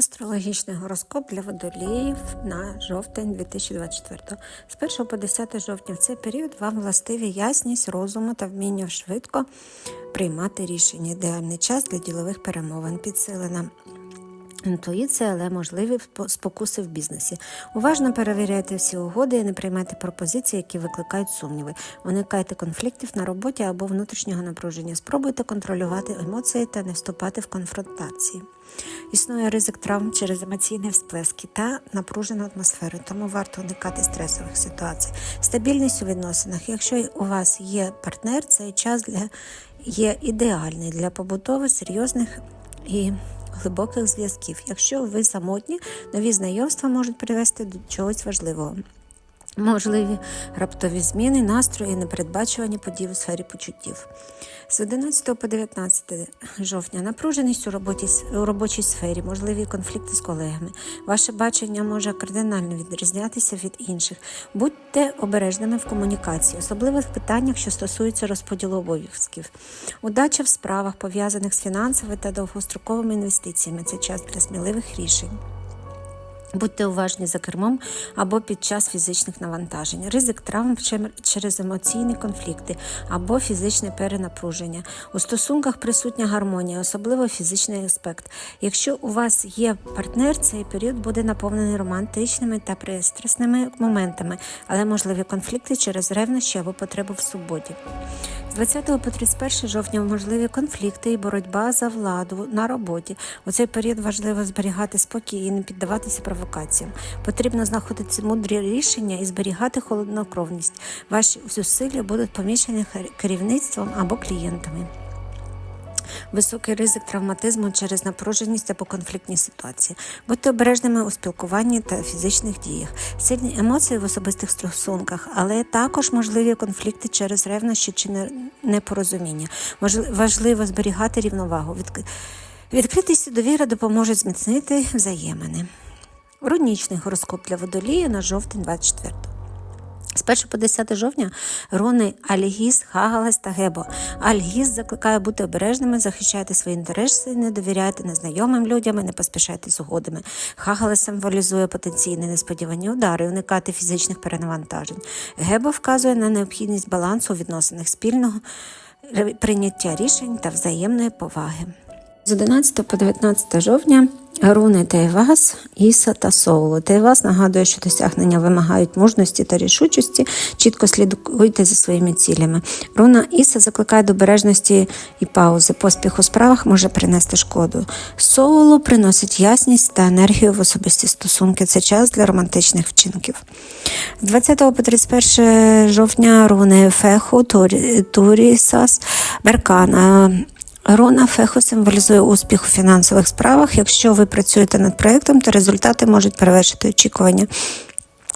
Астрологічний гороскоп для водоліїв на жовтень 2024. З 1 по 10 жовтня в цей період вам властиві ясність розуму та вміння швидко приймати рішення. Ідеальний час для ділових перемовин підсилена. Інтуїція, але можливі спокуси в бізнесі. Уважно перевіряйте всі угоди і не приймайте пропозиції, які викликають сумніви. Уникайте конфліктів на роботі або внутрішнього напруження. Спробуйте контролювати емоції та не вступати в конфронтації. Існує ризик травм через емоційні всплески та напружену атмосферу, тому варто уникати стресових ситуацій. Стабільність у відносинах. Якщо у вас є партнер, цей час для є ідеальний для побутови серйозних і глибоких зв'язків. Якщо ви самотні, нові знайомства можуть привести до чогось важливого. Можливі раптові зміни, настрої, непередбачувані події у сфері почуттів. З 11 по 19 жовтня напруженість у, роботі, у робочій сфері, можливі конфлікти з колегами. Ваше бачення може кардинально відрізнятися від інших. Будьте обережними в комунікації, особливо в питаннях, що стосуються розподілу обов'язків. Удача в справах, пов'язаних з фінансовими та довгостроковими інвестиціями. Це час для сміливих рішень. Будьте уважні за кермом або під час фізичних навантажень, ризик травм через емоційні конфлікти або фізичне перенапруження. У стосунках присутня гармонія, особливо фізичний аспект. Якщо у вас є партнер, цей період буде наповнений романтичними та пристрасними моментами, але можливі конфлікти через ревнощі або потребу в суботі. З 20 по 31 жовтня можливі конфлікти і боротьба за владу на роботі. У цей період важливо зберігати спокій і не піддаватися провокаціям. Потрібно знаходити мудрі рішення і зберігати холоднокровність. Ваші зусилля будуть помічені керівництвом або клієнтами. Високий ризик травматизму через напруженість або конфліктні ситуації. Будьте обережними у спілкуванні та фізичних діях. Сильні емоції в особистих стосунках, але також можливі конфлікти через ревнощі чи непорозуміння. Важливо зберігати рівновагу. Відк- Відкритість і довіра допоможуть зміцнити взаємини. Рунічний гороскоп для водолія на жовтень 24. З 1 по 10 жовтня руни Альгіз, Хагалес та Гебо. Альгіз закликає бути обережними, захищайте свої інтереси, не довіряйте незнайомим людям не поспішайте з угодами. Хагалес символізує потенційні несподівані удари, уникати фізичних перенавантажень. Гебо вказує на необхідність балансу у відносинах спільного прийняття рішень та взаємної поваги. З 11 по 19 жовтня руни Тейвас, Іса та Соулу. Тейвас нагадує, що досягнення вимагають мужності та рішучості, чітко слідкуйте за своїми цілями. Руна Іса закликає до бережності і паузи. Поспіх у справах може принести шкоду. Соулу приносить ясність та енергію в особисті стосунки. Це час для романтичних вчинків. З 20 по 31 жовтня руни Феху, Турі- Турісас, Беркана. Руна Феху символізує успіх у фінансових справах. Якщо ви працюєте над проєктом, то результати можуть перевершити очікування.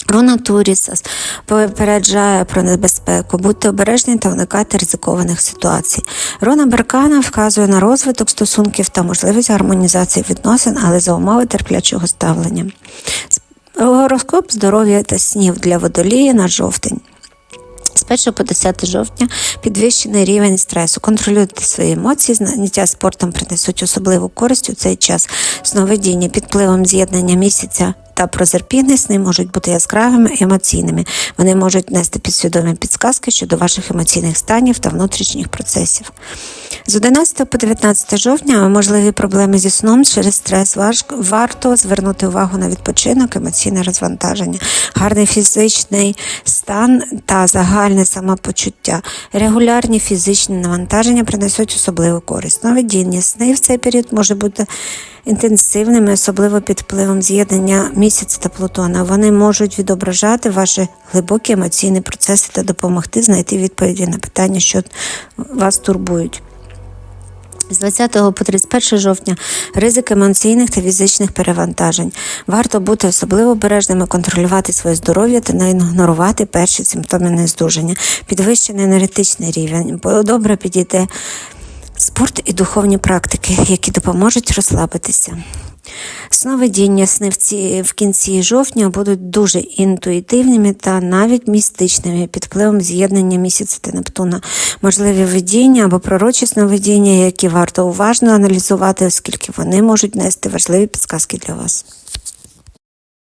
Руна Турісас попереджає про небезпеку, будьте обережні та уникайте ризикованих ситуацій. Руна Беркана вказує на розвиток стосунків та можливість гармонізації відносин, але за умови терплячого ставлення. Гороскоп здоров'я та снів для водолії на жовтень. З 1 по 10 жовтня підвищений рівень стресу. Контролюйте свої емоції, заняття спортом принесуть особливу користь у цей час. Сновидіння під впливом з'єднання місяця та прозерпіни сни можуть бути яскравими і емоційними. Вони можуть нести підсвідомі підсказки щодо ваших емоційних станів та внутрішніх процесів. З 11 по 19 жовтня можливі проблеми зі сном через стрес. Важ- Варто звернути увагу на відпочинок, емоційне розвантаження, гарний фізичний стан та загальне самопочуття. Регулярні фізичні навантаження принесуть особливу користь. Сновидіння сни в цей період може бути інтенсивними, особливо під впливом з'єднання місяця та Плутона. Вони можуть відображати ваші глибокі емоційні процеси та допомогти знайти відповіді на питання, що вас турбують. З 20 по 31 жовтня ризик емоційних та фізичних перевантажень. Варто бути особливо обережними, контролювати своє здоров'я та не ігнорувати перші симптоми нездужання. Підвищений енергетичний рівень. Добре підійде спорт і духовні практики, які допоможуть розслабитися. Сновидіння сни в, ці, в кінці жовтня будуть дуже інтуїтивними та навіть містичними під впливом з'єднання місяця та Нептуна. Можливі видіння або пророчі сновидіння, які варто уважно аналізувати, оскільки вони можуть нести важливі підсказки для вас.